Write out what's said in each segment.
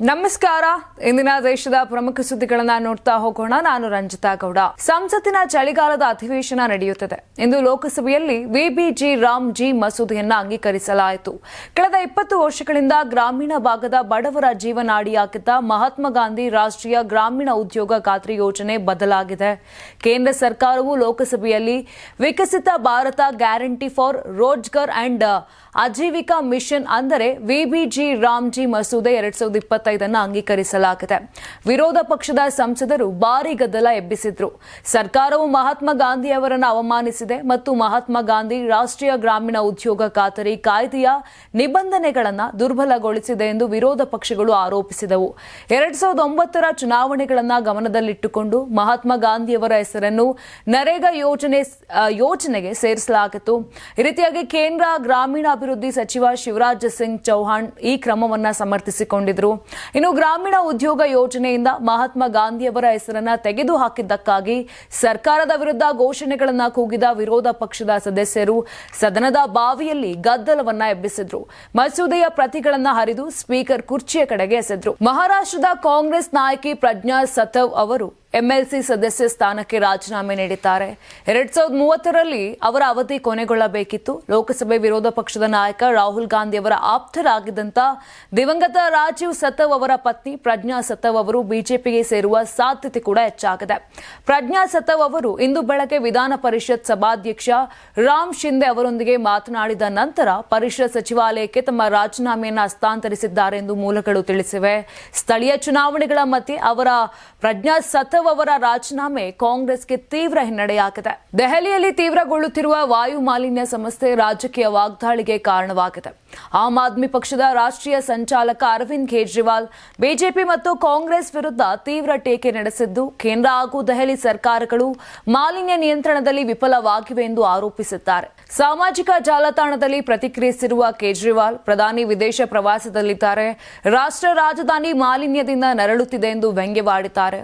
ನಮಸ್ಕಾರ. ಇಂದಿನ ದೇಶದ ಪ್ರಮುಖ ಸುದ್ದಿಗಳನ್ನ ನೋಡ್ತಾ ಹೋಗೋಣ. ನಾನು ರಂಜಿತಾ ಗೌಡ. ಸಂಸತ್ತಿನ ಚಳಿಗಾಲದ ಅಧಿವೇಶನ ನಡೆಯುತ್ತಿದೆ. ಇಂದು ಲೋಕಸಭೆಯಲ್ಲಿ ವಿಬಿಜಿ ರಾಮ್ ಜಿ ಮಸೂದೆಯನ್ನ ಅಂಗೀಕರಿಸಲಾಯಿತು. ಕಳೆದ ಇಪ್ಪತ್ತು ವರ್ಷಗಳಿಂದ ಗ್ರಾಮೀಣ ಭಾಗದ ಬಡವರ ಜೀವನಾಡಿಯಾಗಿದ್ದ ಮಹಾತ್ಮ ಗಾಂಧಿ ರಾಷ್ಟ್ರೀಯ ಗ್ರಾಮೀಣ ಉದ್ಯೋಗ ಖಾತ್ರಿ ಯೋಜನೆ ಬದಲಾಗಿದೆ. ಕೇಂದ್ರ ಸರ್ಕಾರವು ಲೋಕಸಭೆಯಲ್ಲಿ Viksit Bharat guarantee for Rozgar and Ajeevika mission ಅಂದರೆ ವಿಬಿಜಿ ರಾಮ್ಜಿ ಮಸೂದೆ ಎರಡ್ ಸಾವಿರದ ಇಪ್ಪತ್ತೈದನ್ನು ಅಂಗೀಕರಿಸಲಾಗಿದೆ. ವಿರೋಧ ಪಕ್ಷದ ಸಂಸದರು ಭಾರಿ ಗದ್ದಲ ಎಬ್ಬಿಸಿದ್ರು. ಸರ್ಕಾರವು ಮಹಾತ್ಮ ಗಾಂಧಿ ಅವರನ್ನು ಅವಮಾನಿಸಿದೆ ಮತ್ತು ಮಹಾತ್ಮ ಗಾಂಧಿ ರಾಷ್ಟ್ರೀಯ ಗ್ರಾಮೀಣ ಉದ್ಯೋಗ ಖಾತರಿ ಕಾಯ್ದೆಯ ನಿಬಂಧನೆಗಳನ್ನು ದುರ್ಬಲಗೊಳಿಸಿದೆ ಎಂದು ವಿರೋಧ ಪಕ್ಷಗಳು ಆರೋಪಿಸಿದವು. ಎರಡ್ ಸಾವಿರದ ಒಂಬತ್ತರ ಚುನಾವಣೆಗಳನ್ನು ಗಮನದಲ್ಲಿಟ್ಟುಕೊಂಡು ಮಹಾತ್ಮ ಗಾಂಧಿಯವರ ಹೆಸರನ್ನು ನರೇಗಾ ಯೋಜನೆ ಯೋಜನೆಗೆ ಸೇರಿಸಲಾಗಿತ್ತು. ಈ ರೀತಿಯಾಗಿ ಕೇಂದ್ರ ಗ್ರಾಮೀಣಾಭಿವೃದ್ಧಿ ಸಚಿವ ಶಿವರಾಜ್ ಸಿಂಗ್ ಚೌಹಾಣ್ ಈ ಕ್ರಮವನ್ನ ಸಮರ್ಥಿಸಿಕೊಂಡಿದ್ರು. ಇನ್ನು ಗ್ರಾಮೀಣ ಉದ್ಯೋಗ ಯೋಜನೆಯಿಂದ ಮಹಾತ್ಮ ಗಾಂಧಿಯವರ ಹೆಸರನ್ನ ತೆಗೆದು ಹಾಕಿದ್ದಕ್ಕಾಗಿ ಸರ್ಕಾರದ ವಿರುದ್ಧ ಘೋಷಣೆಗಳನ್ನು ಕೂಗಿದ ವಿರೋಧ ಪಕ್ಷದ ಸದಸ್ಯರು ಸದನದ ಬಾವಿಯಲ್ಲಿ ಗದ್ದಲವನ್ನ ಎಬ್ಬಿಸಿದ್ರು. ಮಸೂದೆಯ ಪ್ರತಿಗಳನ್ನು ಹರಿದು ಸ್ಪೀಕರ್ ಕುರ್ಚಿಯ ಕಡೆಗೆ ಎಸೆದ್ರು. ಮಹಾರಾಷ್ಟ್ರದ ಕಾಂಗ್ರೆಸ್ ನಾಯಕಿ ಪ್ರಜ್ಞಾ ಸತವ್ ಅವರು ಎಂಎಲ್ಸಿ ಸದಸ್ಯ ಸ್ಥಾನಕ್ಕೆ ರಾಜೀನಾಮೆ ನೀಡಿದ್ದಾರೆ. ಎರಡ್ ಸಾವಿರದ ಮೂವತ್ತರಲ್ಲಿ ಅವರ ಅವಧಿ ಕೊನೆಗೊಳ್ಳಬೇಕಿತ್ತು. ಲೋಕಸಭೆ ವಿರೋಧ ಪಕ್ಷದ ನಾಯಕ ರಾಹುಲ್ ಗಾಂಧಿ ಅವರ ಆಪ್ತರಾಗಿದ್ದಂತ ದಿವಂಗತ ರಾಜೀವ್ ಸತವ್ ಅವರ ಪತ್ನಿ ಪ್ರಜ್ಞಾ ಸತವ್ ಅವರು ಬಿಜೆಪಿಗೆ ಸೇರುವ ಸಾಧ್ಯತೆ ಕೂಡ ಹೆಚ್ಚಾಗಿದೆ. ಪ್ರಜ್ಞಾ ಸತವ್ ಅವರು ಇಂದು ಬೆಳಗ್ಗೆ ವಿಧಾನ ಪರಿಷತ್ ಸಭಾಧ್ಯಕ್ಷ ರಾಮ್ ಶಿಂದೆ ಅವರೊಂದಿಗೆ ಮಾತನಾಡಿದ ನಂತರ ಪರಿಷತ್ ಸಚಿವಾಲಯಕ್ಕೆ ತಮ್ಮ ರಾಜೀನಾಮೆಯನ್ನು ಹಸ್ತಾಂತರಿಸಿದ್ದಾರೆ ಎಂದು ಮೂಲಗಳು ತಿಳಿಸಿವೆ. ಸ್ಥಳೀಯ ಚುನಾವಣೆಗಳ ಮಧ್ಯೆ ಅವರ ಪ್ರಜ್ಞಾ ಸತವ್ ಅವರ ರಾಜೀನಾಮೆ ಕಾಂಗ್ರೆಸ್ಗೆ ತೀವ್ರ ಹಿನ್ನಡೆಯಾಗಿದೆ. ದೆಹಲಿಯಲ್ಲಿ ತೀವ್ರಗೊಳ್ಳುತ್ತಿರುವ ವಾಯು ಮಾಲಿನ್ಯ ಸಮಸ್ಯೆ ರಾಜಕೀಯ ವಾಗ್ದಾಳಿಗೆ ಕಾರಣವಾಗಿದೆ. ಆಮ್ ಆದ್ಮಿ ಪಕ್ಷದ ರಾಷ್ಟ್ರೀಯ ಸಂಚಾಲಕ ಅರವಿಂದ್ ಕೇಜ್ರಿವಾಲ್, ಬಿಜೆಪಿ ಮತ್ತು ಕಾಂಗ್ರೆಸ್ ವಿರುದ್ಧ ತೀವ್ರ ಟೀಕೆ ನಡೆಸಿದ್ದು, ಕೇಂದ್ರ ಹಾಗೂ ದೆಹಲಿ ಸರ್ಕಾರಗಳು ಮಾಲಿನ್ಯ ನಿಯಂತ್ರಣದಲ್ಲಿ ವಿಫಲವಾಗಿವೆ ಎಂದು ಆರೋಪಿಸಿದ್ದಾರೆ. ಸಾಮಾಜಿಕ ಜಾಲತಾಣದಲ್ಲಿ ಪ್ರತಿಕ್ರಿಯಿಸಿರುವ ಕೇಜ್ರಿವಾಲ್, ಪ್ರಧಾನಿ ವಿದೇಶ ಪ್ರವಾಸದಲ್ಲಿದ್ದಾರೆ. ರಾಷ್ಟ್ರ ರಾಜಧಾನಿ ಮಾಲಿನ್ಯದಿಂದ ನರಳುತ್ತಿದೆ ಎಂದು ವ್ಯಂಗ್ಯವಾಡಿದ್ದಾರೆ.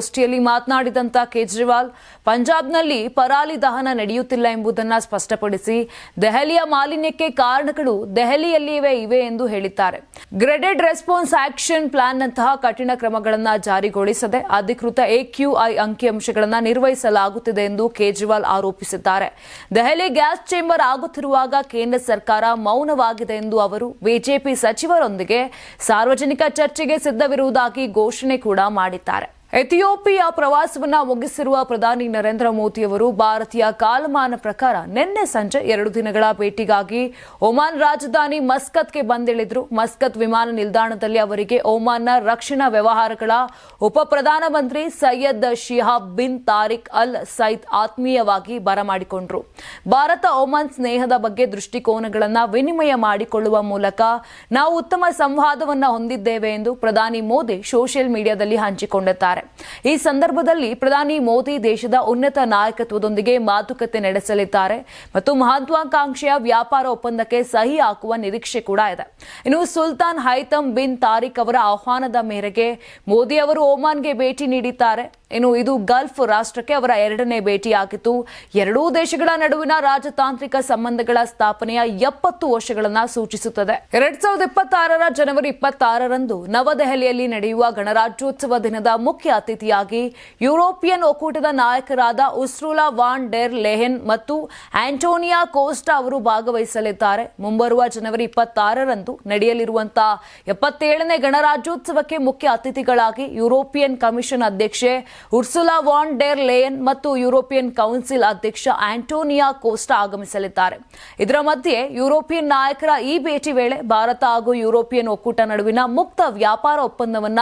ಪತ್ರಿಕಾಗೋಷ್ಠಿಯಲ್ಲಿ ಮಾತನಾಡಿದಂತ ಕೇಜ್ರಿವಾಲ್, ಪಂಜಾಬ್ನಲ್ಲಿ ಪರಾಲಿ ದಹನ ನಡೆಯುತ್ತಿಲ್ಲ ಎಂಬುದನ್ನು ಸ್ಪಷ್ಟಪಡಿಸಿ ದೆಹಲಿಯ ಮಾಲಿನ್ಯಕ್ಕೆ ಕಾರಣಗಳು ದೆಹಲಿಯಲ್ಲಿಯೇ ಇವೆ ಎಂದು ಹೇಳಿದ್ದಾರೆ. ಗ್ರೆಡೆಡ್ ರೆಸ್ಪಾನ್ಸ್ ಆಕ್ಷನ್ ಪ್ಲಾನ್ನಂತಹ ಕಠಿಣ ಕ್ರಮಗಳನ್ನು ಜಾರಿಗೊಳಿಸದೆ ಅಧಿಕೃತ ಎಕ್ಯೂಐ ಅಂಕಿಅಂಶಗಳನ್ನು ನಿರ್ವಹಿಸಲಾಗುತ್ತಿದೆ ಎಂದು ಕೇಜ್ರಿವಾಲ್ ಆರೋಪಿಸಿದ್ದಾರೆ. ದೆಹಲಿ ಗ್ಯಾಸ್ ಚೇಂಬರ್ ಆಗುತ್ತಿರುವಾಗ ಕೇಂದ್ರ ಸರ್ಕಾರ ಮೌನವಾಗಿದೆ ಎಂದು ಅವರು ಬಿಜೆಪಿ ಸಚಿವರೊಂದಿಗೆ ಸಾರ್ವಜನಿಕ ಚರ್ಚೆಗೆ ಸಿದ್ಧವಿರುವುದಾಗಿ ಘೋಷಣೆ ಕೂಡ ಮಾಡಿದ್ದಾರೆ. ಎಥಿಯೋಪಿಯಾ ಪ್ರವಾಸವನ್ನ ಮುಗಿಸಿರುವ ಪ್ರಧಾನಿ ನರೇಂದ್ರ ಮೋದಿಯವರು ಭಾರತೀಯ ಕಾಲಮಾನ ಪ್ರಕಾರ ನಿನ್ನೆ ಸಂಜೆ ಎರಡು ದಿನಗಳ ಭೇಟಿಗಾಗಿ ಒಮಾನ್ ರಾಜಧಾನಿ ಮಸ್ಕತ್ಗೆ ಬಂದಿಳಿದ್ರು. ಮಸ್ಕತ್ ವಿಮಾನ ನಿಲ್ದಾಣದಲ್ಲಿ ಅವರಿಗೆ ಒಮಾನ್ನ ರಕ್ಷಣಾ ವ್ಯವಹಾರಗಳ ಉಪ ಪ್ರಧಾನಮಂತ್ರಿ ಸೈಯದ್ ಶಿಹಾಬ್ ಬಿನ್ ತಾರಿಕ್ ಅಲ್ ಸೈದ್ ಆತ್ಮೀಯವಾಗಿ ಬರಮಾಡಿಕೊಂಡ್ರು. ಭಾರತ ಒಮಾನ್ ಸ್ನೇಹದ ಬಗ್ಗೆ ದೃಷ್ಟಿಕೋನಗಳನ್ನು ವಿನಿಮಯ ಮಾಡಿಕೊಳ್ಳುವ ಮೂಲಕ ನಾವು ಉತ್ತಮ ಸಂವಾದವನ್ನು ಹೊಂದಿದ್ದೇವೆ ಎಂದು ಪ್ರಧಾನಿ ಮೋದಿ ಸೋಷಿಯಲ್ ಮೀಡಿಯಾದಲ್ಲಿ ಹಂಚಿಕೊಂಡಿದ್ದಾರೆ. ಈ ಸಂದರ್ಭದಲ್ಲಿ ಪ್ರಧಾನಿ ಮೋದಿ ದೇಶದ ಉನ್ನತ ನಾಯಕತ್ವದೊಂದಿಗೆ ಮಾತುಕತೆ ನಡೆಸಲಿದ್ದಾರೆ ಮತ್ತು ಮಹತ್ವಾಕಾಂಕ್ಷೆಯ ವ್ಯಾಪಾರ ಒಪ್ಪಂದಕ್ಕೆ ಸಹಿ ಹಾಕುವ ನಿರೀಕ್ಷೆ ಕೂಡ ಇದೆ. ಇನ್ನು ಸುಲ್ತಾನ್ ಹೈತಮ್ ಬಿನ್ ತಾರಿಕ್ ಅವರ ಆಹ್ವಾನದ ಮೇರೆಗೆ ಮೋದಿ ಅವರು ಒಮಾನ್ಗೆ ಭೇಟಿ ನೀಡಿದ್ದಾರೆ. ಇನ್ನು ಇದು ಗಲ್ಫ್ ರಾಷ್ಟ್ರಕ್ಕೆ ಅವರ ಎರಡನೇ ಭೇಟಿಯಾಗಿತ್ತು ಎರಡೂ ದೇಶಗಳ ನಡುವಿನ ರಾಜತಾಂತ್ರಿಕ ಸಂಬಂಧಗಳ ಸ್ಥಾಪನೆಯ ಎಪ್ಪತ್ತು ವರ್ಷಗಳನ್ನ ಸೂಚಿಸುತ್ತದೆ. ಎರಡ್ ಸಾವಿರದ ಇಪ್ಪತ್ತಾರರ ಜನವರಿ ಇಪ್ಪತ್ತಾರರಂದು ನವದೆಹಲಿಯಲ್ಲಿ ನಡೆಯುವ ಗಣರಾಜ್ಯೋತ್ಸವ ದಿನದ ಮುಖ್ಯ ಅತಿಥಿಯಾಗಿ ಯುರೋಪಿಯನ್ ಒಕ್ಕೂಟದ ನಾಯಕರಾದ ಉಸ್ರುಲಾ ವಾನ್ ಡೆರ್ ಲೆಹೆನ್ ಮತ್ತು ಆಂಟೋನಿಯಾ ಕೋಸ್ಟಾ ಅವರು ಭಾಗವಹಿಸಲಿದ್ದಾರೆ. ಮುಂಬರುವ ಜನವರಿ ಇಪ್ಪತ್ತಾರರಂದು ನಡೆಯಲಿರುವಂತಹ ಎಪ್ಪತ್ತೇಳನೇ ಗಣರಾಜ್ಯೋತ್ಸವಕ್ಕೆ ಮುಖ್ಯ ಅತಿಥಿಗಳಾಗಿ ಯುರೋಪಿಯನ್ ಕಮಿಷನ್ ಅಧ್ಯಕ್ಷೆ ಉರ್ಸುಲಾ ವಾನ್ ಡೆರ್ ಲೇಯನ್ ಮತ್ತು ಯುರೋಪಿಯನ್ ಕೌನ್ಸಿಲ್ ಅಧ್ಯಕ್ಷ ಆಂಟೋನಿಯಾ ಕೋಸ್ಟಾ ಆಗಮಿಸಲಿದ್ದಾರೆ. ಇದರ ಮಧ್ಯೆ ಯುರೋಪಿಯನ್ ನಾಯಕರ ಈ ಭೇಟಿ ವೇಳೆ ಭಾರತ ಹಾಗೂ ಯುರೋಪಿಯನ್ ಒಕ್ಕೂಟ ನಡುವಿನ ಮುಕ್ತ ವ್ಯಾಪಾರ ಒಪ್ಪಂದವನ್ನ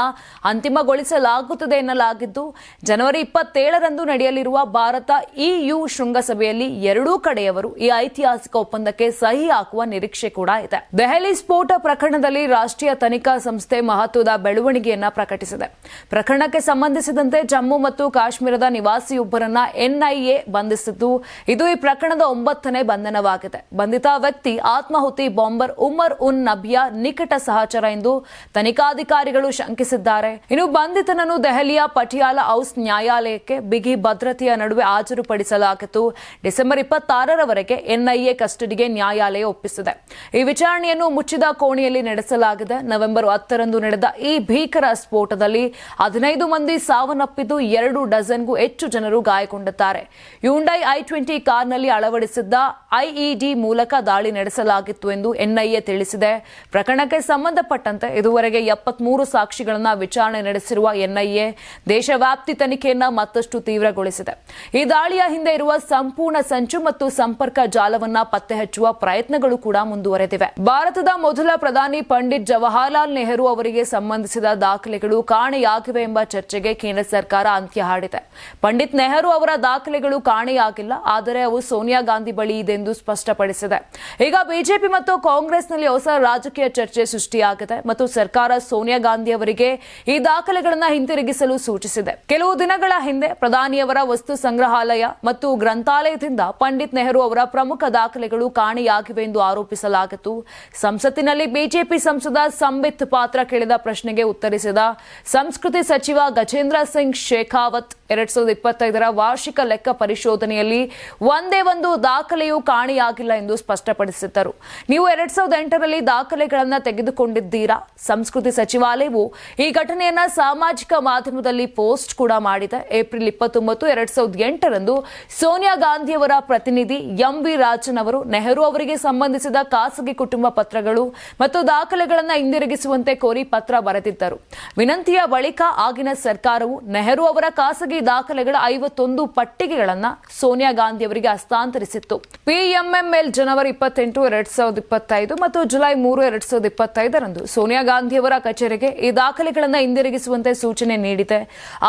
ಅಂತಿಮಗೊಳಿಸಲಾಗುತ್ತದೆ ಎನ್ನಲಾಗಿದ್ದು, ಜನವರಿ ಇಪ್ಪತ್ತೇಳರಂದು ನಡೆಯಲಿರುವ ಭಾರತ ಇಯು ಶೃಂಗಸಭೆಯಲ್ಲಿ ಎರಡೂ ಕಡೆಯವರು ಈ ಐತಿಹಾಸಿಕ ಒಪ್ಪಂದಕ್ಕೆ ಸಹಿ ಹಾಕುವ ನಿರೀಕ್ಷೆ ಕೂಡ ಇದೆ. ದೆಹಲಿ ಸ್ಫೋಟ ಪ್ರಕರಣದಲ್ಲಿ ರಾಷ್ಟ್ರೀಯ ತನಿಖಾ ಸಂಸ್ಥೆ ಮಹತ್ವದ ಬೆಳವಣಿಗೆಯನ್ನ ಪ್ರಕಟಿಸಿದೆ. ಪ್ರಕರಣಕ್ಕೆ ಸಂಬಂಧಿಸಿದಂತೆ ಜಮ್ಮು ಮತ್ತು ಕಾಶ್ಮೀರದ ನಿವಾಸಿಯೊಬ್ಬರನ್ನ ಎನ್ಐಎ ಬಂಧಿಸಿದ್ದು, ಇದು ಈ ಪ್ರಕರಣದ ಒಂಬತ್ತನೇ ಬಂಧನವಾಗಿದೆ. ಬಂಧಿತ ವ್ಯಕ್ತಿ ಆತ್ಮಾಹುತಿ ಬಾಂಬರ್ ಉಮರ್ ಉನ್ ನಬಿಯಾ ನಿಕಟ ಸಹಚರ ಎಂದು ತನಿಖಾಧಿಕಾರಿಗಳು ಶಂಕಿಸಿದ್ದಾರೆ. ಇನ್ನು ಬಂಧಿತನನ್ನು ದೆಹಲಿ ನವದೆಹಲಿಯ ಪಟಿಯಾಲ ಹೌಸ್ ನ್ಯಾಯಾಲಯಕ್ಕೆ ಬಿಗಿ ಭದ್ರತೆಯ ನಡುವೆ ಹಾಜರುಪಡಿಸಲಾಗಿತ್ತು. ಡಿಸೆಂಬರ್ ಇಪ್ಪತ್ತಾರರವರೆಗೆ ಎನ್ಐಎ ಕಸ್ಟಡಿಗೆ ನ್ಯಾಯಾಲಯ ಒಪ್ಪಿಸಿದೆ. ಈ ವಿಚಾರಣೆಯನ್ನು ಮುಚ್ಚಿದ ಕೋಣೆಯಲ್ಲಿ ನಡೆಸಲಾಗಿದೆ. ನವೆಂಬರ್ ಹತ್ತರಂದು ನಡೆದ ಈ ಭೀಕರ ಸ್ಫೋಟದಲ್ಲಿ ಹದಿನೈದು ಮಂದಿ ಸಾವನ್ನಪ್ಪಿದ್ದು ಎರಡು ಡಜನ್ಗೂ ಹೆಚ್ಚು ಜನರು ಗಾಯಗೊಂಡಿದ್ದಾರೆ. ಯುಂಡೈ ಐ ಟ್ವೆಂಟಿ ಕಾರ್ನಲ್ಲಿ ಅಳವಡಿಸಿದ್ದ ಐಇಡಿ ಮೂಲಕ ದಾಳಿ ನಡೆಸಲಾಗಿತ್ತು ಎಂದು ಎನ್ಐಎ ತಿಳಿಸಿದೆ. ಪ್ರಕರಣಕ್ಕೆ ಸಂಬಂಧಪಟ್ಟಂತೆ ಇದುವರೆಗೆ ಎಪ್ಪತ್ಮೂರು ಸಾಕ್ಷಿಗಳನ್ನು ವಿಚಾರಣೆ ನಡೆಸಿರುವ ಎನ್ಐಎ ದೇಶವ್ಯಾಪ್ತಿ ತನಿಖೆಯನ್ನ ಮತ್ತಷ್ಟು ತೀವ್ರಗೊಳಿಸಿದೆ. ಈ ದಾಳಿಯ ಹಿಂದೆ ಇರುವ ಸಂಪೂರ್ಣ ಸಂಚು ಮತ್ತು ಸಂಪರ್ಕ ಜಾಲವನ್ನ ಪತ್ತೆ ಹಚ್ಚುವ ಪ್ರಯತ್ನಗಳು ಕೂಡ ಮುಂದುವರೆದಿವೆ. ಭಾರತದ ಮೊದಲ ಪ್ರಧಾನಿ ಪಂಡಿತ್ ಜವಾಹರ್ಲಾಲ್ ನೆಹರು ಅವರಿಗೆ ಸಂಬಂಧಿಸಿದ ದಾಖಲೆಗಳು ಕಾಣೆಯಾಗಿವೆ ಎಂಬ ಚರ್ಚೆಗೆ ಕೇಂದ್ರ ಸರ್ಕಾರ ಅಂತ್ಯ ಹಾಡಿದೆ. ಪಂಡಿತ್ ನೆಹರು ಅವರ ದಾಖಲೆಗಳು ಕಾಣೆಯಾಗಿಲ್ಲ, ಆದರೆ ಅವು ಸೋನಿಯಾ ಗಾಂಧಿ ಬಳಿ ಇದೆ ಎಂದು ಸ್ಪಷ್ಟಪಡಿಸಿದೆ. ಈಗ ಬಿಜೆಪಿ ಮತ್ತು ಕಾಂಗ್ರೆಸ್ನಲ್ಲಿ ಹೊಸ ರಾಜಕೀಯ ಚರ್ಚೆ ಸೃಷ್ಟಿಯಾಗಿದೆ ಮತ್ತು ಸರ್ಕಾರ ಸೋನಿಯಾ ಗಾಂಧಿ ಅವರಿಗೆ ಈ ದಾಖಲೆಗಳನ್ನು ಹಿಂತಿರುಗಿಸಲು ಸೂಚಿಸಿದೆ. ಕೆಲವು ದಿನಗಳ ಹಿಂದೆ ಪ್ರಧಾನಿಯವರ ವಸ್ತು ಸಂಗ್ರಹಾಲಯ ಮತ್ತು ಗ್ರಂಥಾಲಯದಿಂದ ಪಂಡಿತ್ ನೆಹರು ಅವರ ಪ್ರಮುಖ ದಾಖಲೆಗಳು ಕಾಣೆಯಾಗಿವೆ ಎಂದು ಆರೋಪಿಸಲಾಗಿತ್ತು. ಸಂಸತ್ತಿನಲ್ಲಿ ಬಿಜೆಪಿ ಸಂಸದ ಸಂಬಿತ್ ಪಾತ್ರ ಕೇಳಿದ ಪ್ರಶ್ನೆಗೆ ಉತ್ತರಿಸಿದ ಸಂಸ್ಕೃತಿ ಸಚಿವ ಗಜೇಂದ್ರ ಸಿಂಗ್ ಶೇಖಾವತ್, ಎರಡ್ ಸಾವಿರದ ಇಪ್ಪತ್ತೈದರ ವಾರ್ಷಿಕ ಲೆಕ್ಕ ಪರಿಶೋಧನೆಯಲ್ಲಿ ಒಂದೇ ಒಂದು ದಾಖಲೆಯೂ ಕಾಣೆಯಾಗಿಲ್ಲ ಎಂದು ಸ್ಪಷ್ಟಪಡಿಸಿದ್ದರು. ನೀವು ಎರಡ್ ಸಾವಿರದ ಎಂಟರಲ್ಲಿ ದಾಖಲೆಗಳನ್ನು ತೆಗೆದುಕೊಂಡಿದ್ದೀರಾ? ಸಂಸ್ಕೃತಿ ಸಚಿವಾಲಯವು ಈ ಘಟನೆಯನ್ನ ಸಾಮಾಜಿಕ ಮಾಧ್ಯಮದಲ್ಲಿ ಪೋಸ್ಟ್ ಕೂಡ ಮಾಡಿದೆ. ಏಪ್ರಿಲ್ ಇಪ್ಪತ್ತೊಂಬತ್ತು, ಎರಡ್ ಸಾವಿರದ ಎಂಟರಂದು ಸೋನಿಯಾ ಗಾಂಧಿಯವರ ಪ್ರತಿನಿಧಿ ಎಂ ವಿ ರಾಜನ್ ಅವರು ನೆಹರು ಅವರಿಗೆ ಸಂಬಂಧಿಸಿದ ಖಾಸಗಿ ಕುಟುಂಬ ಪತ್ರಗಳು ಮತ್ತು ದಾಖಲೆಗಳನ್ನು ಹಿಂದಿರುಗಿಸುವಂತೆ ಕೋರಿ ಪತ್ರ ಬರೆದಿದ್ದರು. ವಿನಂತಿಯ ಬಳಿಕ ಆಗಿನ ಸರ್ಕಾರವು ನೆಹರು ಅವರ ಖಾಸಗಿ ದಾಖಲೆಗಳ ಐವತ್ತೊಂದು ಪಟ್ಟಿಗೆಗಳನ್ನು ಸೋನಿಯಾ ಗಾಂಧಿ ಅವರಿಗೆ ಹಸ್ತಾಂತರಿಸಿತ್ತು. ಪಿಎಂಎಂಎಲ್ ಜನವರಿ ಇಪ್ಪತ್ತೆಂಟು, ಎರಡ್ ಸಾವಿರದ ಇಪ್ಪತ್ತೈದು ಮತ್ತು ಜುಲೈ ಮೂರು, ಎರಡ್ ಸಾವಿರದ ಇಪ್ಪತ್ತೈದರಂದು ಸೋನಿಯಾ ಗಾಂಧಿಯವರ ಕಚೇರಿಗೆ ಈ ದಾಖಲೆಗಳನ್ನು ಹಿಂದಿರುಗಿಸುವಂತೆ ಸೂಚನೆ ನೀಡಿದೆ.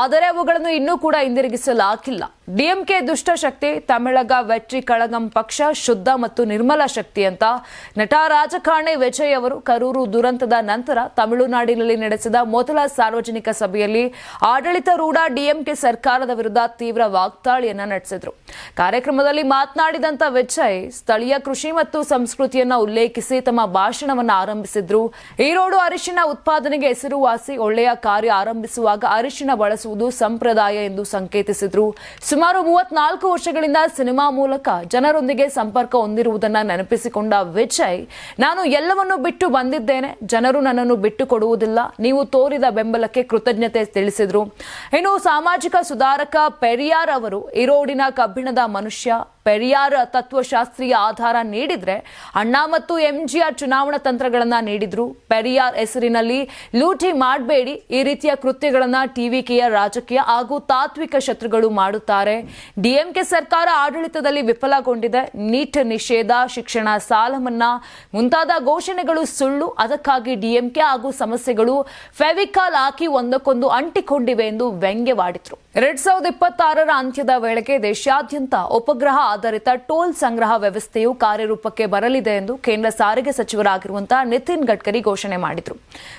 ಆದರೆ ಅವುಗಳನ್ನು ಇನ್ನೂ ಕೂಡ ಹಿಂದಿರುಗಿಸಲಾಗಿಲ್ಲ. ಡಿಎಂಕೆ ದುಷ್ಟಶಕ್ತಿ ತಮಿಳಗ ವೆಟ್ರಿ ಕಳಗಂ ಪಕ್ಷ, ಶುದ್ಧ ಮತ್ತು ನಿರ್ಮಲ ಶಕ್ತಿ ಅಂತ ನಟ ರಾಜಕಾರಣಿ ವಿಜಯ್ ಅವರು ಕರೂರು ದುರಂತದ ನಂತರ ತಮಿಳುನಾಡಿನಲ್ಲಿ ನಡೆಸಿದ ಮೊದಲ ಸಾರ್ವಜನಿಕ ಸಭೆಯಲ್ಲಿ ಆಡಳಿತಾರೂಢ ಡಿಎಂಕೆ ಸರ್ಕಾರದ ವಿರುದ್ಧ ತೀವ್ರ ವಾಗ್ದಾಳಿಯನ್ನ ನಡೆಸಿದ್ರು. ಕಾರ್ಯಕ್ರಮದಲ್ಲಿ ಮಾತನಾಡಿದಂತ ವಿಜಯ್ ಸ್ಥಳೀಯ ಕೃಷಿ ಮತ್ತು ಸಂಸ್ಕೃತಿಯನ್ನ ಉಲ್ಲೇಖಿಸಿ ತಮ್ಮ ಭಾಷಣವನ್ನ ಆರಂಭಿಸಿದ್ರು. ಈರೋಡು ಅರಿಶಿನ ಉತ್ಪಾದನೆಗೆ ಹೆಸರುವಾಸಿ ಒಳ್ಳೆಯ ಕಾರ್ಯ ಆರಂಭಿಸುವಾಗ ಅರಿಶಿನ ಬಳಸುವುದು ಸಂಪ್ರದಾಯ ಎಂದು ಸಂಕೇತಿಸಿದ್ರು. ಸುಮಾರು ಮೂವತ್ನಾಲ್ಕು ವರ್ಷಗಳಿಂದ ಸಿನಿಮಾ ಮೂಲಕ ಜನರೊಂದಿಗೆ ಸಂಪರ್ಕ ಹೊಂದಿರುವುದನ್ನ ನೆನಪಿಸಿಕೊಂಡ ವಿಜಯ್, ನಾನು ಎಲ್ಲವನ್ನೂ ಬಿಟ್ಟು ಬಂದಿದ್ದೇನೆ. ಜನರು ನನ್ನನ್ನು ಬಿಟ್ಟು ಕೊಡುವುದಿಲ್ಲ ನೀವು ತೋರಿದ ಬೆಂಬಲಕ್ಕೆ ಕೃತಜ್ಞತೆ ತಿಳಿಸಿದ್ರು ಇನ್ನು ಸಾಮಾಜಿಕ ಸುಧಾರಕ ಪೆರಿಯಾರ್ ಅವರು ಇರೋಡಿನ ಕಬ್ಬಿಣದ ಮನುಷ್ಯ. ಪೆರಿಯಾರ್ ತತ್ವಶಾಸ್ತ್ರೀಯ ಆಧಾರ ನೀಡಿದ್ರೆ ಅಣ್ಣಾ ಮತ್ತು ಎಂಜಿಆರ್ ಚುನಾವಣಾ ತಂತ್ರಗಳನ್ನ ನೀಡಿದ್ರು. ಪೆರಿಯಾರ್ ಹೆಸರಿನಲ್ಲಿ ಲೂಟಿ ಮಾಡಬೇಡಿ, ಈ ರೀತಿಯ ಕೃತ್ಯಗಳನ್ನ ಟಿವಿಕೆಯ ರಾಜಕೀಯ ಹಾಗೂ ತಾತ್ವಿಕ ಶತ್ರುಗಳು ಮಾಡುತ್ತಾರೆ. ಡಿಎಂಕೆ ಸರ್ಕಾರ ಆಡಳಿತದಲ್ಲಿ ವಿಫಲಗೊಂಡಿದೆ. ನೀಟ್ ನಿಷೇಧ, ಶಿಕ್ಷಣ ಸಾಲ ಮನ್ನಾ ಮುಂತಾದ ಘೋಷಣೆಗಳು ಸುಳ್ಳು. ಅದಕ್ಕಾಗಿ ಡಿಎಂಕೆ ಹಾಗೂ ಸಮಸ್ಯೆಗಳು ಫೆವಿಕಾಲ್ ಹಾಕಿ ಒಂದಕ್ಕೊಂದು ಅಂಟಿಕೊಂಡಿವೆ ಎಂದು ವ್ಯಂಗ್ಯವಾಡಿದ್ರು. ಎರಡ್ ಸಾವಿರದ ಇಪ್ಪತ್ತಾರರ ಅಂತ್ಯದ ವೇಳೆಗೆ ದೇಶಾದ್ಯಂತ ಉಪಗ್ರಹ ಆಧಾರಿತ ಟೋಲ್ ಸಂಗ್ರಹ ವ್ಯವಸ್ಥೆಯು ಕಾರ್ಯರೂಪಕ್ಕೆ ಬರಲಿದೆ ಎಂದು ಕೇಂದ್ರ ಸಾರಿಗೆ ಸಚಿವರಾಗಿರುವಂತಹ ನಿತಿನ್ ಗಡ್ಕರಿ ಘೋಷಣೆ ಮಾಡಿದರು.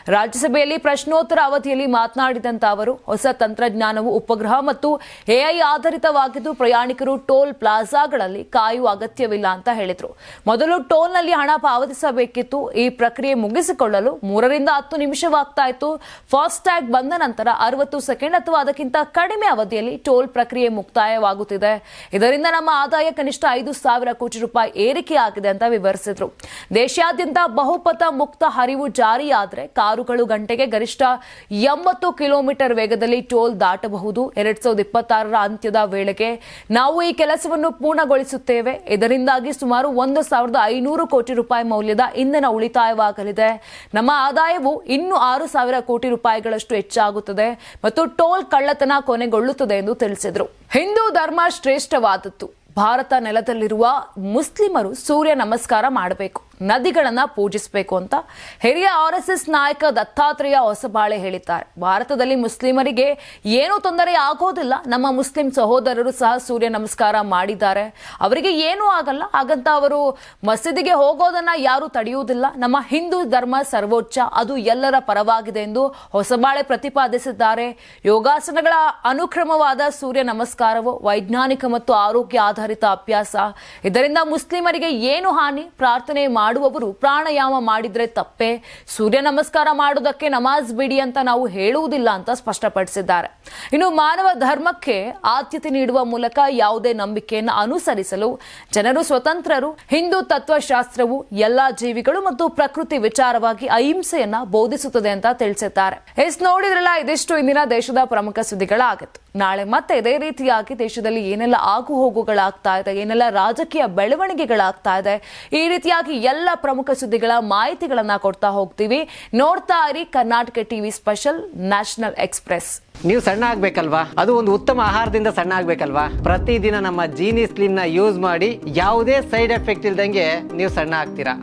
ರಾಜ್ಯಸಭೆಯಲ್ಲಿ ಪ್ರಶ್ನೋತ್ತರ ಅವಧಿಯಲ್ಲಿ ಮಾತನಾಡಿದಂತ ಅವರು, ಹೊಸ ತಂತ್ರಜ್ಞಾನವು ಉಪಗ್ರಹ ಮತ್ತು ಎಐ ಆಧಾರಿತವಾಗಿದ್ದು ಪ್ರಯಾಣಿಕರು ಟೋಲ್ ಪ್ಲಾಜಾಗಳಲ್ಲಿ ಕಾಯುವ ಅಗತ್ಯವಿಲ್ಲ ಅಂತ ಹೇಳಿದರು. ಮೊದಲು ಟೋಲ್ನಲ್ಲಿ ಹಣ ಪಾವತಿಸಬೇಕಿತ್ತು. ಈ ಪ್ರಕ್ರಿಯೆ ಮುಗಿಸಿಕೊಳ್ಳಲು ಮೂರರಿಂದ ಹತ್ತು ನಿಮಿಷವಾಗ್ತಾ ಇತ್ತು ಫಾಸ್ಟ್ಯಾಗ್ ಬಂದ ನಂತರ ಅರವತ್ತು ಸೆಕೆಂಡ್ ಅಥವಾ ಅದಕ್ಕಿಂತ ಕಡಿಮೆ ಅವಧಿಯಲ್ಲಿ ಟೋಲ್ ಪ್ರಕ್ರಿಯೆ ಮುಕ್ತಾಯವಾಗುತ್ತಿದೆ. ಇದರಿಂದ ನಮ್ಮ ಕನಿಷ್ಠ ಐದು ಸಾವಿರ ಕೋಟಿ ರೂಪಾಯಿ ಏರಿಕೆಯಾಗಿದೆ ಅಂತ ವಿವರಿಸಿದ್ರು. ದೇಶಾದ್ಯಂತ ಬಹುಪಥ ಮುಕ್ತ ಹರಿವು ಜಾರಿಯಾದರೆ ಕಾರುಗಳು ಗಂಟೆಗೆ ಗರಿಷ್ಠ ಎಂಬತ್ತು ಕಿಲೋಮೀಟರ್ ವೇಗದಲ್ಲಿ ಟೋಲ್ ದಾಟಬಹುದು. ಎರಡ್ ಸಾವಿರದ ಇಪ್ಪತ್ತಾರರ ಅಂತ್ಯದ ವೇಳೆಗೆ ನಾವು ಈ ಕೆಲಸವನ್ನು ಪೂರ್ಣಗೊಳಿಸುತ್ತೇವೆ. ಇದರಿಂದಾಗಿ ಸುಮಾರು ಒಂದು ಸಾವಿರದ ಐನೂರು ಕೋಟಿ ರೂಪಾಯಿ ಮೌಲ್ಯದ ಇಂಧನ ಉಳಿತಾಯವಾಗಲಿದೆ. ನಮ್ಮ ಆದಾಯವು ಇನ್ನು ಆರು ಸಾವಿರ ಕೋಟಿ ರೂಪಾಯಿಗಳಷ್ಟು ಹೆಚ್ಚಾಗುತ್ತದೆ ಮತ್ತು ಟೋಲ್ ಕಳ್ಳತನ ಕೊನೆಗೊಳ್ಳುತ್ತದೆ ಎಂದು ತಿಳಿಸಿದರು. ಹಿಂದೂ ಧರ್ಮ ಶ್ರೇಷ್ಠವಾದದ್ದು. ಭಾರತ ನೆಲದಲ್ಲಿರುವ ಮುಸ್ಲಿಮರು ಸೂರ್ಯ ನಮಸ್ಕಾರ ಮಾಡಬೇಕು. ನದಿಗಳನ್ನ ಪೂಜಿಸಬೇಕು ಅಂತ ಹಿರಿಯ ಆರ್ ಎಸ್ ಎಸ್ ನಾಯಕ ದತ್ತಾತ್ರೇಯ ಹೊಸಬಾಳೆ ಹೇಳಿದ್ದಾರೆ. ಭಾರತದಲ್ಲಿ ಮುಸ್ಲಿಮರಿಗೆ ಏನೂ ತೊಂದರೆ ಆಗೋದಿಲ್ಲ. ನಮ್ಮ ಮುಸ್ಲಿಂ ಸಹೋದರರು ಸಹ ಸೂರ್ಯ ನಮಸ್ಕಾರ ಮಾಡಿದ್ದಾರೆ. ಅವರಿಗೆ ಏನೂ ಆಗಲ್ಲ. ಹಾಗಂತ ಅವರು ಮಸೀದಿಗೆ ಹೋಗೋದನ್ನ ಯಾರು ತಡೆಯುವುದಿಲ್ಲ. ನಮ್ಮ ಹಿಂದೂ ಧರ್ಮ ಸರ್ವೋಚ್ಚ. ಅದು ಎಲ್ಲರ ಪರವಾಗಿದೆ ಎಂದು ಹೊಸಬಾಳೆ ಪ್ರತಿಪಾದಿಸಿದ್ದಾರೆ. ಯೋಗಾಸನಗಳ ಅನುಕ್ರಮವಾದ ಸೂರ್ಯ ನಮಸ್ಕಾರವು ವೈಜ್ಞಾನಿಕ ಮತ್ತು ಆರೋಗ್ಯ ಆಧಾರಿತ ಅಭ್ಯಾಸ. ಇದರಿಂದ ಮುಸ್ಲಿಮರಿಗೆ ಏನು ಹಾನಿ? ಪ್ರಾರ್ಥನೆ ಮಾಡಿ ಮಾಡುವವರು ಪ್ರಾಣಾಯಾಮ ಮಾಡಿದ್ರೆ ತಪ್ಪೆ. ಸೂರ್ಯ ನಮಸ್ಕಾರ ಮಾಡೋದಕ್ಕೆ ನಮಾಜ್ ಬಿಡಿ ಅಂತ ನಾವು ಹೇಳುವುದಿಲ್ಲ ಅಂತ ಸ್ಪಷ್ಟಪಡಿಸಿದ್ದಾರೆ. ಇನ್ನು ಮಾನವ ಧರ್ಮಕ್ಕೆ ಆದ್ಯತೆ ನೀಡುವ ಮೂಲಕ ಯಾವುದೇ ನಂಬಿಕೆಯನ್ನು ಅನುಸರಿಸಲು ಜನರು ಸ್ವತಂತ್ರರು. ಹಿಂದೂ ತತ್ವಶಾಸ್ತ್ರವು ಎಲ್ಲಾ ಜೀವಿಗಳು ಮತ್ತು ಪ್ರಕೃತಿ ವಿಚಾರವಾಗಿ ಅಹಿಂಸೆಯನ್ನ ಬೋಧಿಸುತ್ತದೆ ಅಂತ ತಿಳಿಸಿದ್ದಾರೆ. ಎಸ್ ನೋಡಿದ್ರಲ್ಲ, ಇದಿಷ್ಟು ಇಂದಿನ ದೇಶದ ಪ್ರಮುಖ ಸುದ್ದಿಗಳಾಗಿತ್ತು. ನಾಳೆ ಮತ್ತೆ ಇದೇ ರೀತಿಯಾಗಿ ದೇಶದಲ್ಲಿ ಏನೆಲ್ಲ ಆಗು ಹೋಗುಗಳಾಗ್ತಾ ಇದೆ ಏನೆಲ್ಲ ರಾಜಕೀಯ ಬೆಳವಣಿಗೆಗಳಾಗ್ತಾ ಇದೆ ಈ ರೀತಿಯಾಗಿ ಎಲ್ಲ ಪ್ರಮುಖ ಸುದ್ದಿಗಳ ಮಾಹಿತಿಗಳನ್ನ ಕೊಡ್ತಾ ಹೋಗ್ತೀವಿ. ನೋಡ್ತಾ ಇರಿ Karnataka TV special national express. ನೀವು ಸಣ್ಣ ಆಗ್ಬೇಕಲ್ವಾ? ಅದು ಒಂದು ಉತ್ತಮ ಆಹಾರದಿಂದ ಸಣ್ಣ ಆಗ್ಬೇಕಲ್ವಾ? ಪ್ರತಿದಿನ ನಮ್ಮ ಜೀನಿ ಸ್ಲಿಮ್ನ ಯೂಸ್ ಮಾಡಿ ಯಾವುದೇ ಸೈಡ್ ಎಫೆಕ್ಟ್ ಇಲ್ದಂಗೆ ನೀವು ಸಣ್ಣ ಆಗ್ತೀರಾ?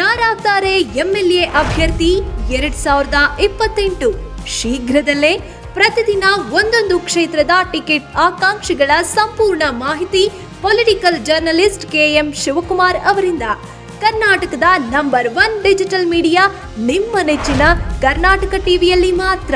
ಯಾರಾಗ್ತಾರೆ ಎಂಎಲ್ಎ ಅಭ್ಯರ್ಥಿ ಎರಡ್ ಸಾವಿರದ ಇಪ್ಪತ್ತೆಂಟು. ಶೀಘ್ರದಲ್ಲೇ ಪ್ರತಿದಿನ ಒಂದೊಂದು ಕ್ಷೇತ್ರದ ಟಿಕೆಟ್ ಆಕಾಂಕ್ಷಿಗಳ ಸಂಪೂರ್ಣ ಮಾಹಿತಿ ಪೊಲಿಟಿಕಲ್ ಜರ್ನಲಿಸ್ಟ್ ಕೆಎಂ ಶಿವಕುಮಾರ್ ಅವರಿಂದ. ಕರ್ನಾಟಕದ ನಂಬರ್ ಒನ್ ಡಿಜಿಟಲ್ ಮೀಡಿಯಾ ನಿಮ್ಮ ನೆಚ್ಚಿನ ಕರ್ನಾಟಕ ಟಿವಿಯಲ್ಲಿ ಮಾತ್ರ.